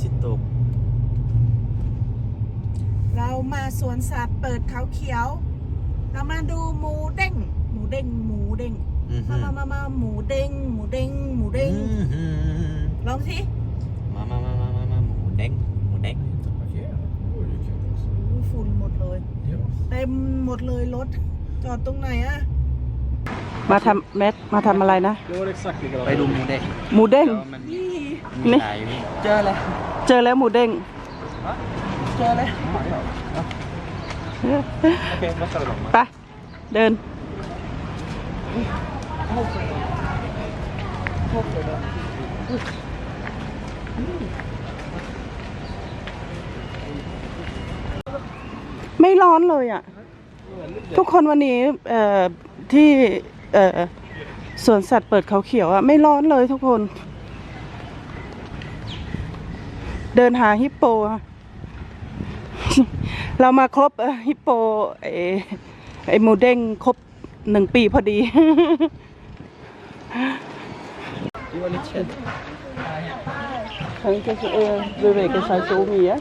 สิตก เรามาสวนสัตว์เปิดเขาเขียว เรามาดูหมูเด้ง หมูเด้ง หมูเด้ง อื้อหืมาอมามามาหมูเด้ง หมูเด้ง หมูเด้ง อื้อหือลองสิมามามามามามาหมูเด้งหมูเด้ง Parkera? Det vore ju kul alltså. อุ๊ยฝุ่นหมดเลย Ja. เต็มหมดเลยรถ จอดตรงไหนอะ มาทำแมทมาทำอะไรนะ Det var exakt likadant. ไปดูหมูเด้งหมูเด้งแล้วมันนี่มีนี่ ขายอยู่นี่เจอแล้วเจอแล้วหมูเด้งเจอแล้ว Okej, vad tar vi dem? ไปเดิน ไม่ร้อนเลยอะ ทุกคนวันนี้เอ่อที่ เอ่อสวนสัตว์เปิดเขาเขียวอะไม่ร้อนเลยทุกคน เดินหาฮิปโปอะเรามาครบเอ่อฮิปโปไอไอหมูเด้งครบหนึ่งปีพอดี Du var lite rädd. ทั้งจะเออเบเบกับชายซูมีอะ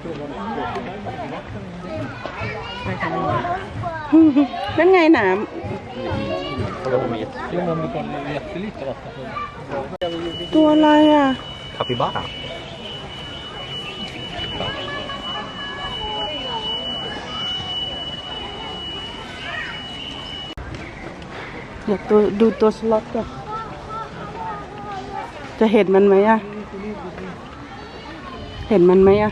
นั่นไงหนาม ตัวอะไรอะ Capybara. อยากตัวดูตัวสล็อตก่อนจะเห็นมันไหมอะ เห็นมันไหมอะ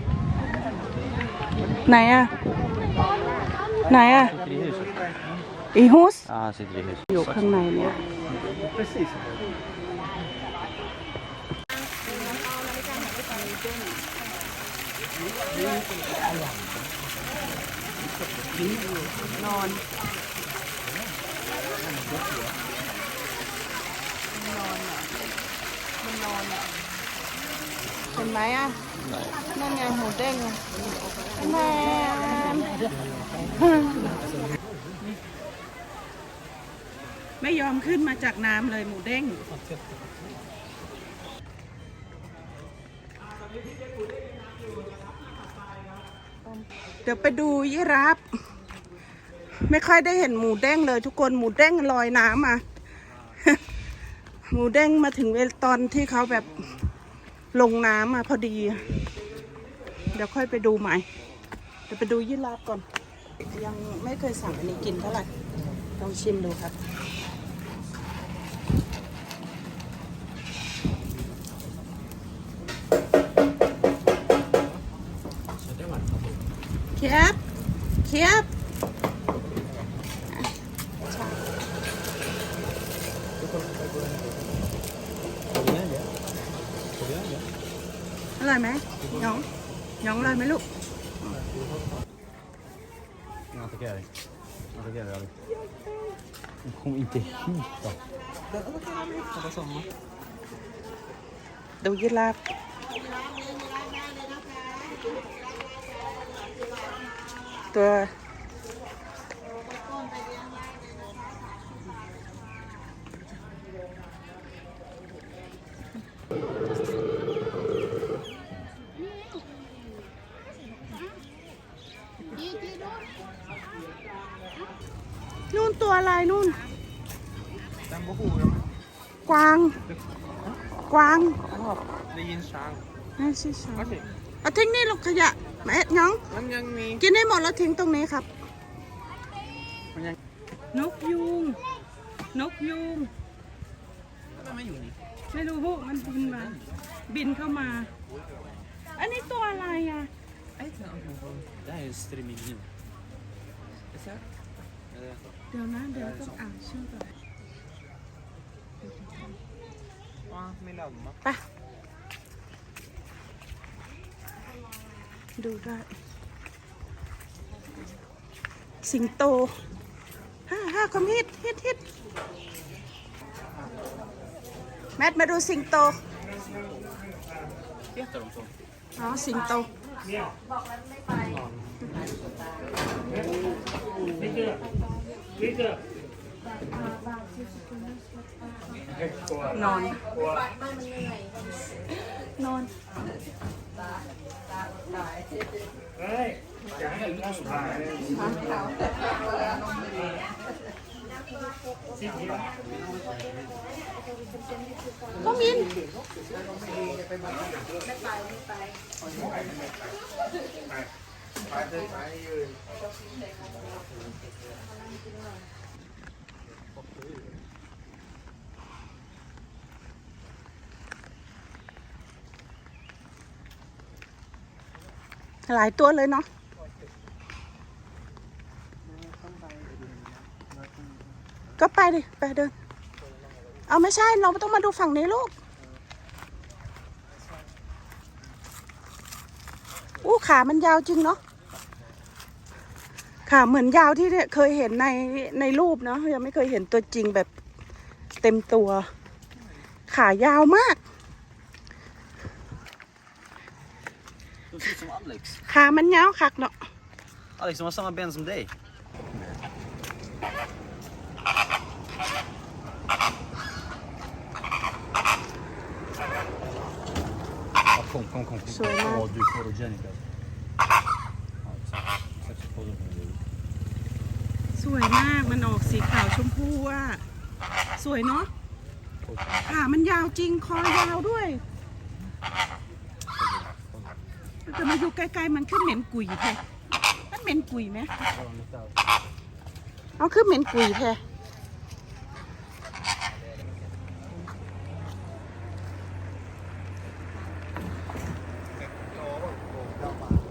ไหนอะ ไหนอะ Sitter i huset. อีฮุส อยู่ข้างในเนี่ย Precis. นนอนเห็นไหมอะนั่นไงหมูเด้งแม่ ไม่ยอมขึ้นมาจากน้ำเลยหมูเด้ง เดี๋ยวไปดูยีราฟไม่ค่อยได้เห็นหมูเด้งเลย ทุกคนหมูเด้งลอยน้ำอะหมูเด้งมาถึงเวลตอนที่เขาแบบลงน้ำอะพอดี เดี๋ยวค่อยไปดูใหม่ เดี๋ยวไปดูยีราฟก่อน ยังไม่เคยสั่งอันนี้กินเท่าไหร่ลองชิมดูครับ เคียบเคียบอร่อยไหมหยองหย ตัวนู่นตัวอะไรนู่น Den var hovren. กวาง กวาง Det är en chans. ไม่ใช่ช้างเอาทิ้งนี่ลูกขยะ แม่น้อง Men jag med. กินให้หมดแล้วทิ้งตรงนี้ครับนกยูง นกยูง Vem är Joni? ไม่รู้พวกมันบินมา บินเข้ามา อันนี้ตัวอะไรอะ Det här är stremiljon. เดี๋ยวนะเดี๋ยวต้องอ่านชื่อก่อน Ja, med lamma. ไป ดูได้ สิงโตฮ่าฮ่าคอมฮิตฮิตฮิตแมทมาดูสิงโต Heter de så? อ๋อสิงโตนอน นอน ก็มินไปไปยืน หลายตัวเลยเนาะก็ไปดิ ไปเดิน เอาไม่ใช่เราต้องมาดูฝั่งนี้ลูก อู้ขามันยาวจริงเนาะขาเหมือนยาวที่เคยเห็นในในรูปเนาะยังไม่เคยเห็นตัวจริงแบบเต็มตัว ขายาวมาก Du ser ut som Alex. ขามันยาวคักเนาะ Alex som har samma ben som dig. Ja, kom, kom, kom. kom. Så är det. Åh, du är photogenic alltså. Ja, exakt. Exakt så photogenic. สวยมาก มันออกสีขาวชมพูอะ สวยเนาะขามันยาวจริง คอยาวด้วย แต่มาอยู่ไกลๆมันขึ้นเหม็นกุยแท้มันเหม็นกุยไหมเอาขึ้นเหม็นกุยแท้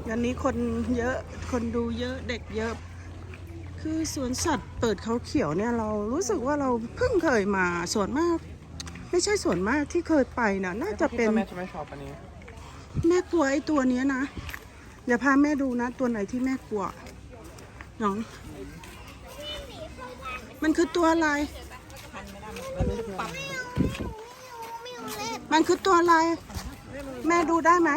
วันนี้คนเยอะ คนดูเยอะ เด็กเยอะ คือสวนสัตว์เปิดเขาเขียวเนี่ยเรารู้สึกว่าเราเพิ่งเคยมาส่วนมาก ไม่ใช่ส่วนมากที่เคยไปนะน่าจะเป็นแม่จะไม่ชอบอันนี้ แม่กลัวไอ้ตัวนี้นะเดี๋ยวพาแม่ดูนะ ตัวไหนที่แม่กลัวน้อง มันคือตัวอะไร มันคือตัวอะไร แม่ดูได้ไหม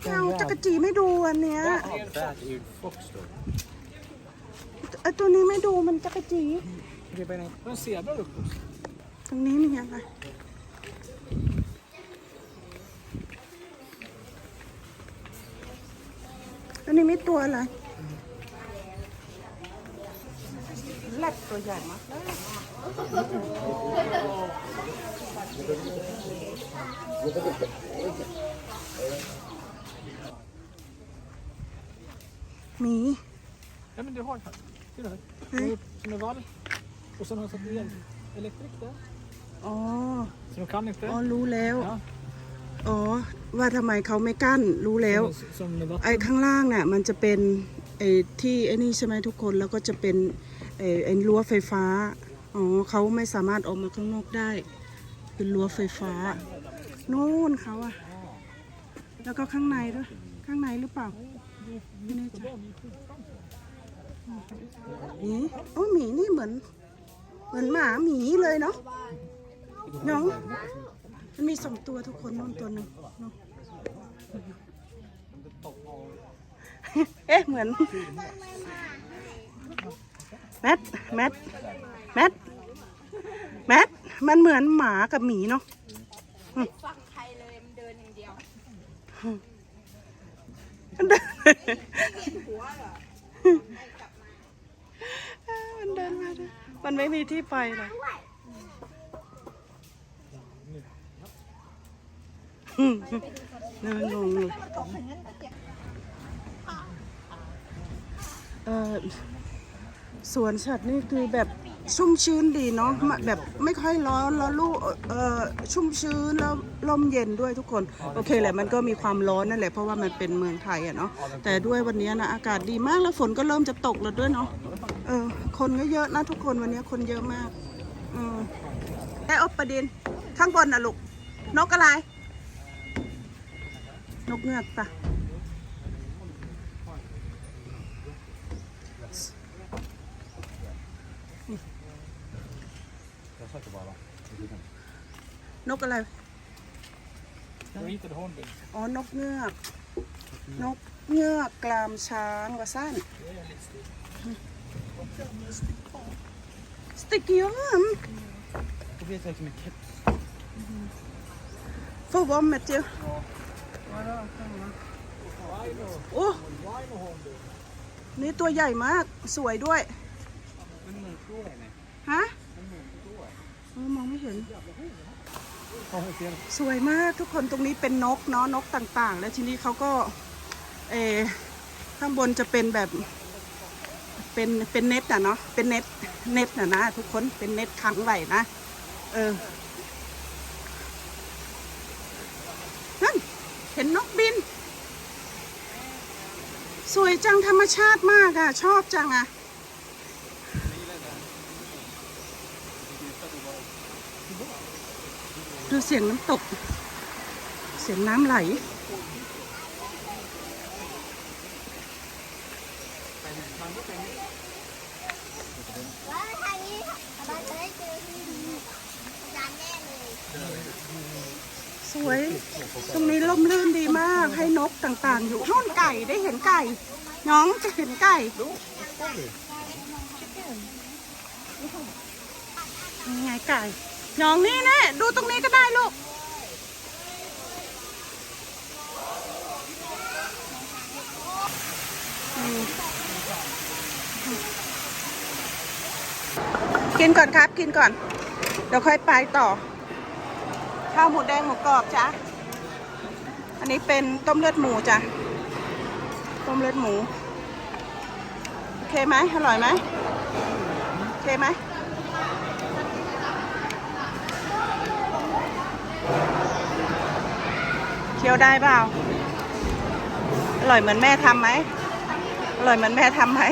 เอาจักรจีไม่ดูอันเนี้ยไอ้ตัวนี้ไม่ดูมันจักรจี Det är bara en... En zebra uppe. ตรงนี้มีอะไร อันนี้ไม่ตัวอะไรแรดตัวใหญ่มากเลย หมี Ja, men du har här. Ser du? här? Nej. Som en vall. Och sen har jag satt el, elektrik där. อ๋อ Så de kan inte. อ๋อ รู้แล้ว Ja. อ๋อ ว่าทำไมเขาไม่กั้น รู้แล้ว Som, som med ไอ้ vatten. ข้างล่างน่ะ มันจะเป็นไอ้ที่ไอ้นี่ใช่ไหมทุกคน แล้วก็จะเป็นไอ้ไอ้รั้วไฟฟ้า อ๋อเขาไม่สามารถออกมาข้างนอกได้ เป็นรั้วไฟฟ้านู่นเขาอะแล้วก็ข้างในด้วย ข้างในหรือเปล่าไม่แน่ใจ หมีโอ้หมีนี่เหมือน เหมือนหมาหมีเลยเนาะน้องมันมีสองตัวทุกคนนู่นตัวหนึ่งเนาะเอ๊ะเหมือนแมทแมทแมทแมทมันเหมือนหมากับหมีเนาะฟังใครเลยมันเดินอย่างเดียว มันเดินมันเดินมาด้วย มันไม่มีที่ไปเลยอืมน่างงเลยเออสวนสัตว์นี่คือแบบชุ่มชื้นดีเนาะแบบไม่ค่อยร้อนแล้วลูกเออชุ่มชื้นแล้วลมเย็นด้วยทุกคนโอเคแหละมันก็มีความร้อนนั่นแหละเพราะว่ามันเป็นเมืองไทยอะเนาะแต่ด้วยวันนี้นะอากาศดีมากแล้วฝนก็เริ่มจะตกแล้วด้วยเนาะเออ คนก็เยอะนะทุกคนวันนี้คนเยอะมาก อืมไอ้อบประเด็นข้างบนน่ะลูก นกอะไร นกเงือกปะนกอะไร อ๋อ นกเงือก นกเงือกกลามช้างว่าสั้น Sticker arm. Det blir så som en keps. For warm Matthew. โอ้นี่ตัวใหญ่มาก สวยด้วย Men mot då är ni. ฮะมันเหมืออมองไม่เห็น สวยมากทุกคนตรงนี้เป็นนกเนาะนกต่างๆ แล้วทีนี้เขาก็เอข้างบนจะเป็นแบบ เป็นเป็นเน็ตอะเนาะเป็นเน็ตเน็ตอะนะทุกคนเป็นเน็ตขังไว้นะเออนั่นเห็นนกบิน สวยจังธรรมชาติมากอะชอบจังอะดูเสียงน้ำตก เสียงน้ำไหล แล้วทางนี้เราจะได้เจอที่จานแน่เลย สวย ตรงนี้ร่มรื่นดีมากให้นกต่างๆ อยู่โน่นไก่ได้เห็นไก่ น้องจะเห็นไก่ยังไงไก่น้องนี่แน่ดูตรงนี้ก็ได้ลูกกินก่อนครับกินก่อน เดี๋ยวค่อยไปต่อ ข้าวหมูแดงหมูกรอบจ้ะอันนี้เป็นต้มเลือดหมูจ้ะต้มเลือดหมูโอเคไหมอร่อยไหมโอเคไหมเคี้ยวได้เปล่าอร่อยเหมือนแม่ทำไหมอร่อยเหมือนแม่ทำไหม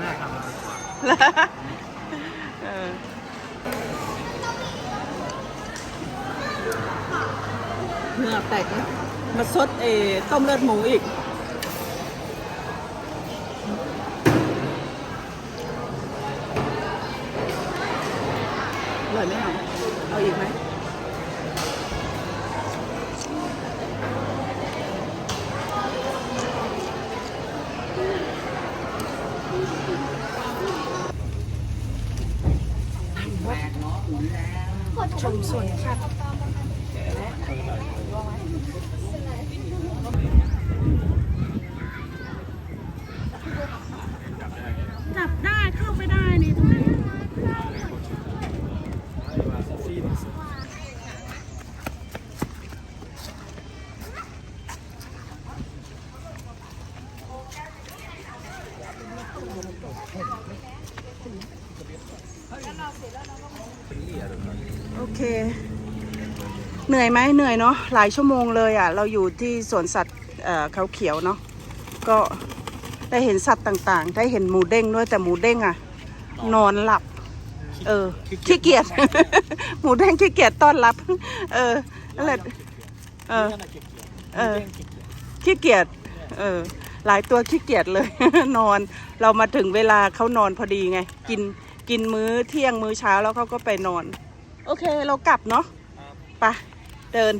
แม่ทำอะไร เหรอเออ เหงื่อแตกนะมาซดเออต้มเลือดหมูอีกอร่อยไหมอะเอาอีกไหมชมสวนสัตว์จับได้เข้าไปได้นี่ตรงนี้ โอเค เห นื่อยไหมเหนื่อยเนาะหลายชั่วโมงเลยอะ เราอยู่ที่สวนสัตว์เอ่อเขาเขียวเนาะก็ได้เห็นสัตว์ต่างๆ ได้เห็นหมูเด้งด้วยแต่หมูเด้งอะ นอนหลับ เออขี้เกียจหมูเด้งขี้เกียจต้อนรับ เออนั่นแหละเออเออขี้เกียจเออหลายตัวขี้เกียจเลย นอนเรามาถึงเวลาเขานอนพอดีไง กินกินมื้อเที่ยงมื้อเช้าแล้วเขาก็ไปนอน โอเคเรากลับเนาะไป เดิน